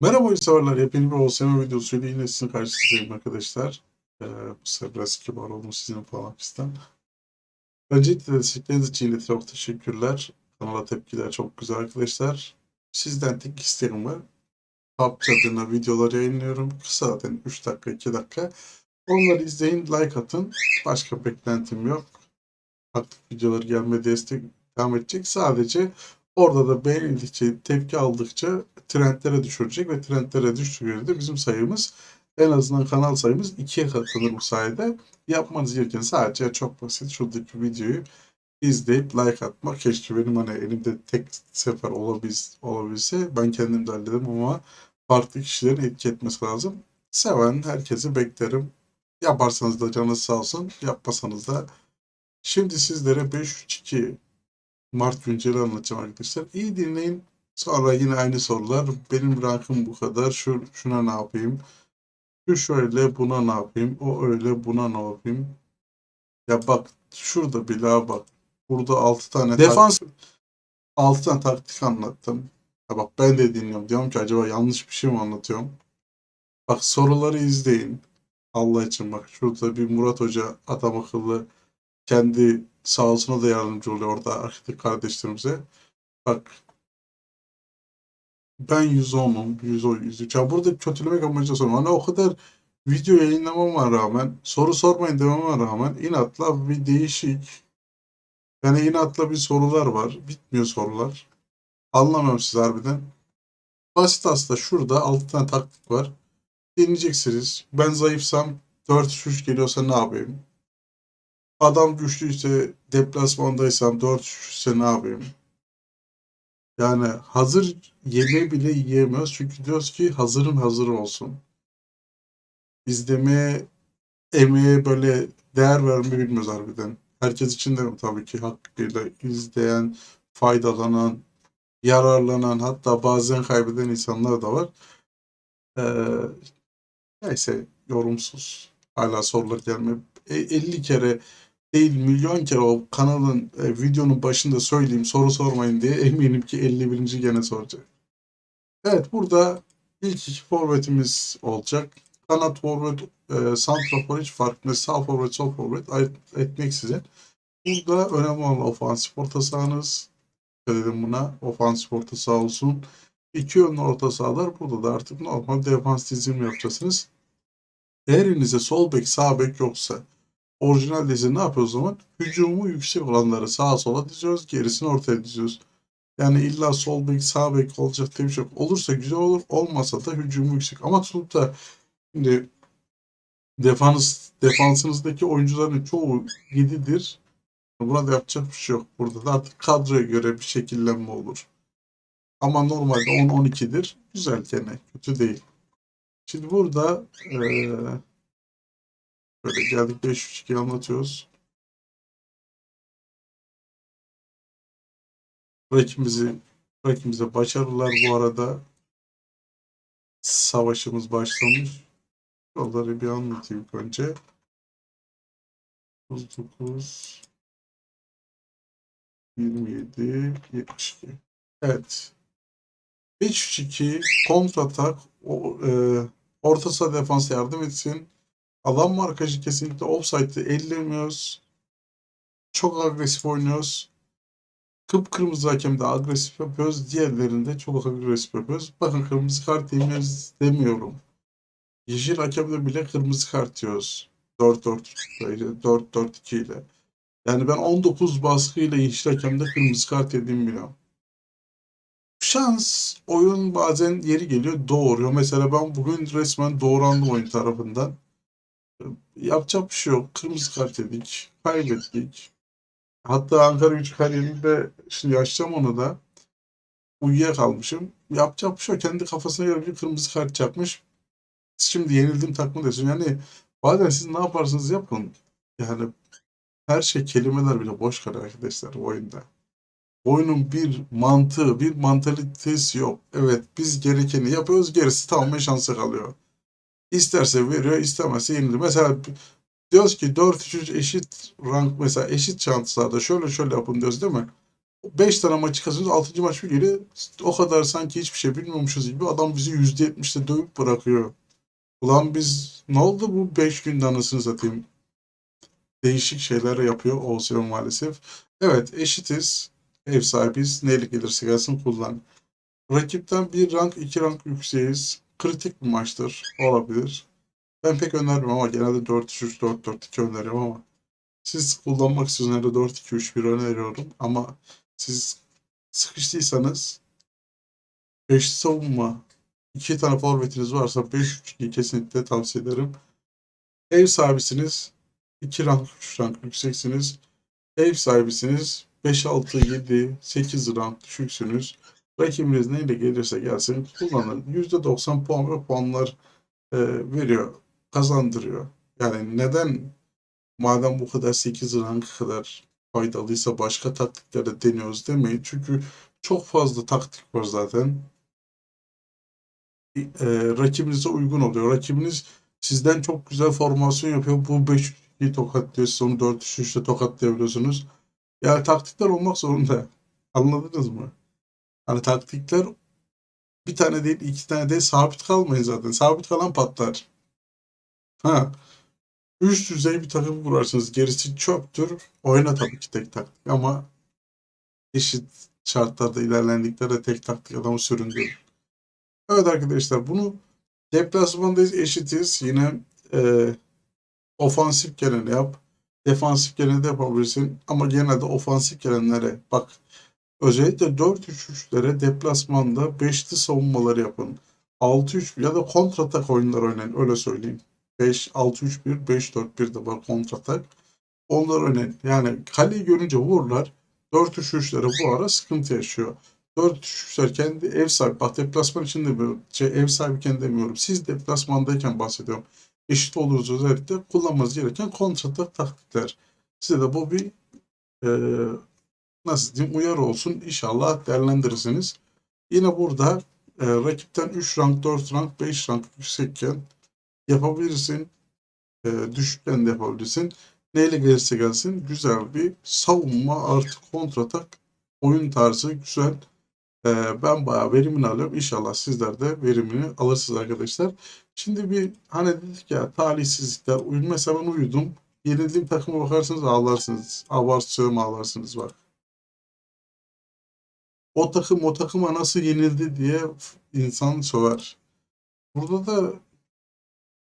Merhaba oyun severler. Yepyeni bir OSM videosuyla yine sizin karşınızdayım arkadaşlar. Ee, bu sefer biraz kibar olmuş sizin falan fistan. Öncelikle destekleriniz için çok teşekkürler. Kanala tepkiler çok güzel arkadaşlar. Sizden tek isteğim var. PUBG adına videolar yayınlıyorum. Kısa zaten 3 dakika 2 dakika. Onları izleyin, like atın. Başka beklentim yok. Aktif videolar gelme destek devam edecek. Sadece orada da beğenildikçe, tepki aldıkça trendlere düşürecek ve trendlere düştüğünde de bizim sayımız en azından kanal sayımız ikiye katlanır bu sayede. Yapmanız gereken sadece çok basit şuradaki videoyu izleyip like atmak. Keşke benim hani elimde tek sefer olabil, olabilse ben kendim de hallederim ama farklı kişilerin etki etmesi lazım. Seven herkesi beklerim. Yaparsanız da canınız sağ olsun. Yapmasanız da. Şimdi sizlere 5-3-2 Mart günceli anlatacağım arkadaşlar. İyi dinleyin. Sonra yine aynı sorular. Benim rankım bu kadar. Şu, şuna ne yapayım? Şu şöyle buna ne yapayım? O öyle buna ne yapayım? Ya bak şurada bile bak. Burada 6 tane defans 6 tane taktik anlattım. Ya bak ben de dinliyorum. Diyorum ki acaba yanlış bir şey mi anlatıyorum? Bak soruları izleyin. Allah için bak şurada bir Murat Hoca adam akıllı kendi sağolsuna da yardımcı oluyor orada arkitek kardeşlerimize. Bak ben 110'um, 110, 103. Ya burada kötülemek amacıyla sormuyorum. Hani o kadar video yayınlamama rağmen, soru sormayın dememe rağmen inatla bir değişik. Yani inatla bir sorular var. Bitmiyor sorular. Anlamıyorum siz harbiden. Basit aslında şurada 6 tane taktik var. Deneyeceksiniz. Ben zayıfsam 4-3 geliyorsa ne yapayım? Adam güçlüyse deplasmandaysam 4-3 ise ne yapayım? Yani hazır yemeği bile yiyemiyoruz. Çünkü diyoruz ki hazırın hazır olsun. İzlemeye, emeğe böyle değer vermeyi bilmiyoruz harbiden. Herkes için de tabii ki hakkıyla izleyen, faydalanan, yararlanan hatta bazen kaybeden insanlar da var. Ee, neyse yorumsuz. Hala sorular gelmiyor. E, 50 kere değil milyon kere o kanalın e, videonun başında söyleyeyim soru sormayın diye eminim ki 51. gene soracak. Evet burada ilk iki forvetimiz olacak. Kanat forvet, e, santrafor hiç fark etmez. Sağ forvet, sol forvet ayırt etmeksizin. Burada önemli olan ofansif orta sahanız. Dedim buna. Ofansif orta saha olsun. İki yönlü orta sahalar burada da artık normal defans dizimi yapacaksınız. Eğer elinizde sol bek sağ bek yoksa orijinal dizi ne yapıyoruz o zaman? Hücumu yüksek olanları sağa sola diziyoruz, gerisini ortaya diziyoruz. Yani illa sol bek sağ bek olacak diye bir şey yok. Olursa güzel olur, olmasa da hücumu yüksek. Ama tutup da şimdi defans, defansınızdaki oyuncuların çoğu 7'dir. Buna da yapacak bir şey yok. Burada da artık kadroya göre bir şekillenme olur. Ama normalde 10-12'dir. Güzel gene. Kötü değil. Şimdi burada ee, böyle geldik 5-3-2 anlatıyoruz. Rakibimizi, rakibimize başarılar bu arada. Savaşımız başlamış. Yolları bir anlatayım önce. 39 27 72 Evet. 5-3-2 kontratak o, e, orta saha defans yardım etsin. Alan markajı kesinlikle offside'ı ellemiyoruz. Çok agresif oynuyoruz. Kıpkırmızı hakemde agresif yapıyoruz. Diğerlerinde çok agresif yapıyoruz. Bakın kırmızı kart yemiyoruz demiyorum. Yeşil hakemde bile kırmızı kart yiyoruz. 4-4 4-4-2 ile. Yani ben 19 baskıyla yeşil hakemde kırmızı kart yediğimi biliyorum. Şans oyun bazen yeri geliyor doğuruyor. Mesela ben bugün resmen doğrandım oyun tarafından. Yapacak bir şey yok. Kırmızı kart yedik. Kaybettik. Hatta Ankara gücü kariyerinde şimdi yaşayacağım onu da. Uyuyakalmışım. Yapacak bir şey yok. Kendi kafasına göre bir kırmızı kart çakmış. Şimdi yenildim takma diyorsun. Yani bazen siz ne yaparsınız yapın. Yani her şey kelimeler bile boş kalır arkadaşlar oyunda. Oyunun bir mantığı, bir mantalitesi yok. Evet biz gerekeni yapıyoruz. Gerisi tamamen şansa kalıyor. İsterse veriyor, istemezse yeniliyor. Mesela diyoruz ki 4-3 eşit rank mesela eşit şanslarda şöyle şöyle yapın diyoruz değil mi? 5 tane maçı kazanıyoruz. 6. maç bir geliyor. O kadar sanki hiçbir şey bilmiyormuşuz gibi adam bizi %70'de dövüp bırakıyor. Ulan biz ne oldu bu 5 günde anasını satayım. Değişik şeyler yapıyor Oğuzhan maalesef. Evet eşitiz. Ev sahibiyiz. Neyle gelirse gelsin kullan. Rakipten bir rank iki rank yükseğiz. Kritik bir maçtır. Olabilir. Ben pek önermem ama genelde 4-3-3, 4-4-2 öneriyorum ama siz kullanmak istiyorsanız 4-2-3-1 öneriyorum ama siz sıkıştıysanız 5 savunma, 2 tane forvetiniz varsa 5-3-2'yi kesinlikle tavsiye ederim. Ev sahibisiniz, 2 rank, 3 rank yükseksiniz. Ev sahibisiniz, 5-6-7, 8 rank düşüksünüz. Rakibiniz neyle gelirse gelsin kullanın. %90 puan ve puanlar e, veriyor, kazandırıyor. Yani neden madem bu kadar 8 rank kadar faydalıysa başka taktiklere deniyoruz demeyin. Çünkü çok fazla taktik var zaten. E, rakibinize uygun oluyor. Rakibiniz sizden çok güzel formasyon yapıyor. Bu 5 3 tokatlıyor. Siz onu 4 3 3'te tokatlayabiliyorsunuz. Yani taktikler olmak zorunda. Anladınız mı? Hani taktikler bir tane değil, iki tane değil sabit kalmayın zaten. Sabit kalan patlar. Ha. Üst düzey bir takım kurarsınız. Gerisi çöptür. Oyna tabii ki tek taktik ama eşit şartlarda ilerlendiklerinde tek taktik adamı süründürür. Evet arkadaşlar bunu deplasmandayız eşitiz. Yine e, ofansif geleni yap. Defansif geleni de yapabilirsin. Ama genelde ofansif gelenlere bak Özellikle 4-3-3'lere deplasmanda 5'li savunmaları yapın. 6-3 ya da kontratak oyunlar oynayın öyle söyleyeyim. 5-6-3-1, 5-4-1 de var kontratak. Onlar önemli. Yani kaleyi görünce vururlar. 4-3-3'lere bu ara sıkıntı yaşıyor. 4-3-3'ler kendi ev sahibi. Bak deplasman için demiyorum. Şey, ev sahibiyken demiyorum. Siz deplasmandayken bahsediyorum. Eşit oluruz özellikle kullanmanız gereken kontratak taktikler. Size de bu bir e, nasıl diyeyim uyarı olsun. İnşallah değerlendirirsiniz. Yine burada e, rakipten 3 rank, 4 rank, 5 rank yüksekken yapabilirsin. E, düşükken de yapabilirsin. Neyle gelirse gelsin güzel bir savunma artı kontratak oyun tarzı güzel. E, ben bayağı verimini alıyorum. İnşallah sizler de verimini alırsınız arkadaşlar. Şimdi bir hani dedik ya talihsizlikler. Uyum mesela ben uyudum. Yenildiğim takıma bakarsanız ağlarsınız. Abartıyorum ağlarsınız bak o takım o takıma nasıl yenildi diye insan söver. Burada da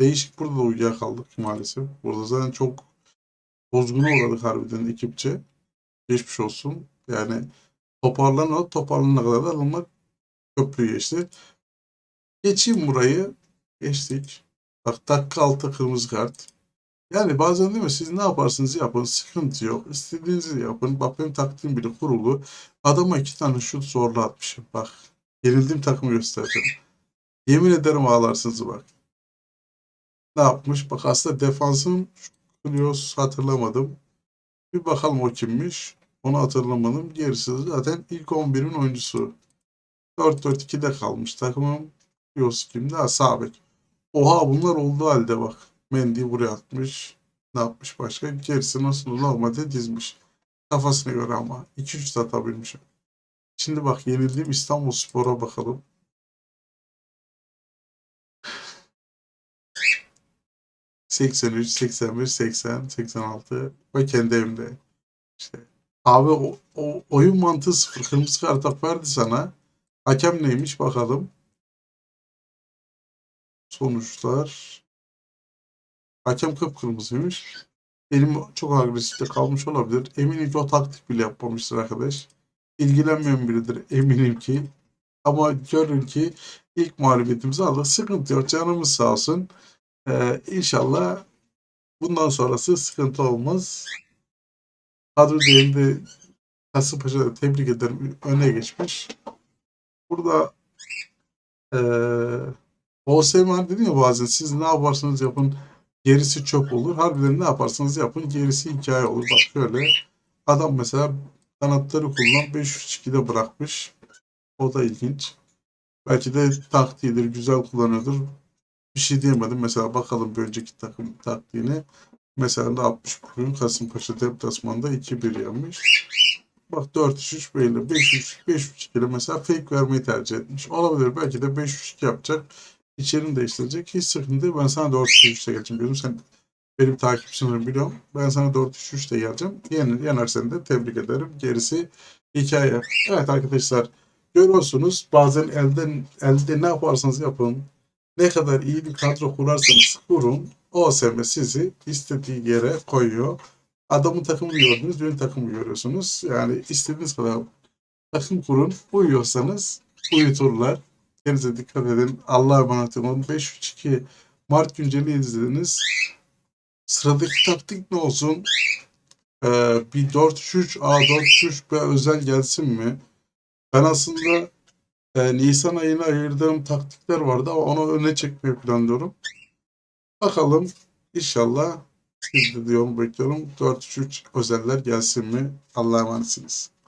değişik burada da uyuyakaldık maalesef. Burada zaten çok bozguna uğradık harbiden ekipçe. Geçmiş olsun. Yani toparlanıyor. Toparlanana kadar da adamlar köprüyü geçti. Geçeyim burayı. Geçtik. Bak dakika altı kırmızı kart. Yani bazen değil mi siz ne yaparsınız yapın sıkıntı yok. İstediğinizi yapın. Bak benim taktiğim bile kurulu. Adama iki tane şut zorla atmışım. Bak yenildiğim takımı göstereceğim. Yemin ederim ağlarsınız bak. Ne yapmış? Bak aslında defansın Klyos hatırlamadım. Bir bakalım o kimmiş. Onu hatırlamadım. Gerisi zaten ilk 11'in oyuncusu. 4-4-2'de kalmış takımım. Klyos kimdi? Ha Sabek. Oha bunlar oldu halde bak. Mendy buraya atmış. Ne yapmış başka? Gerisi nasıl normalde dizmiş. Kafasına göre ama. 2-3 atabilmiş. Şimdi bak yenildiğim İstanbul Spor'a bakalım. ...83, 81, 80, 86 ve kendi evimde. İşte abi o, o oyun mantığı sıfır. Kırmızı kart verdi sana. Hakem neymiş bakalım. Sonuçlar. Hakem kıpkırmızıymış. Elim çok agresifte kalmış olabilir. Eminim ki o taktik bile yapmamıştır arkadaş. İlgilenmeyen biridir eminim ki. Ama görün ki ilk mağlubiyetimizi aldık. Sıkıntı yok. Canımız sağ olsun. Ee, inşallah bundan sonrası sıkıntı olmaz. Kadro değerinde Kasımpaşa'da tebrik ederim. Öne geçmiş. Burada ee, OSM dedi ya bazen siz ne yaparsanız yapın gerisi çöp olur. Harbiden ne yaparsanız yapın gerisi hikaye olur. Bak şöyle adam mesela kanatları kullan 5-3-2'de bırakmış. O da ilginç. Belki de taktiğidir, güzel kullanıyordur. Bir şey diyemedim. Mesela bakalım bir önceki takım taktiğine. Mesela ne yapmış bugün? Kasımpaşa deplasmanda 2-1 yenmiş. Bak 4-3-3 belli. 5-3 5-3-2 ile mesela fake vermeyi tercih etmiş. Olabilir. Belki de 5-3-2 yapacak. İçerini değiştirecek. Hiç sıkıntı değil. Ben sana 4-3-3'te geleceğim. Gözüm sen benim takipçilerim biliyorum. Ben sana 4-3-3'te geleceğim. Yenir, yenersen de tebrik ederim. Gerisi hikaye. Evet arkadaşlar görüyorsunuz bazen elden elde ne yaparsanız yapın ne kadar iyi bir kadro kurarsanız kurun OSM sizi istediği yere koyuyor. Adamın takımını gördünüz, benim takımı görüyorsunuz. Yani istediğiniz kadar takım kurun. Uyuyorsanız uyuturlar. Kendinize dikkat edin. Allah'a emanet olun. 5-3-2 Mart günceli izlediniz. Sıradaki taktik ne olsun? Ee, bir 4-3 A 4-3 B özel gelsin mi? Ben aslında e, Nisan ayına ayırdığım taktikler vardı ama onu öne çekmeyi planlıyorum. Bakalım inşallah siz de diyorum bekliyorum 4-3 özeller gelsin mi? Allah'a emanetsiniz.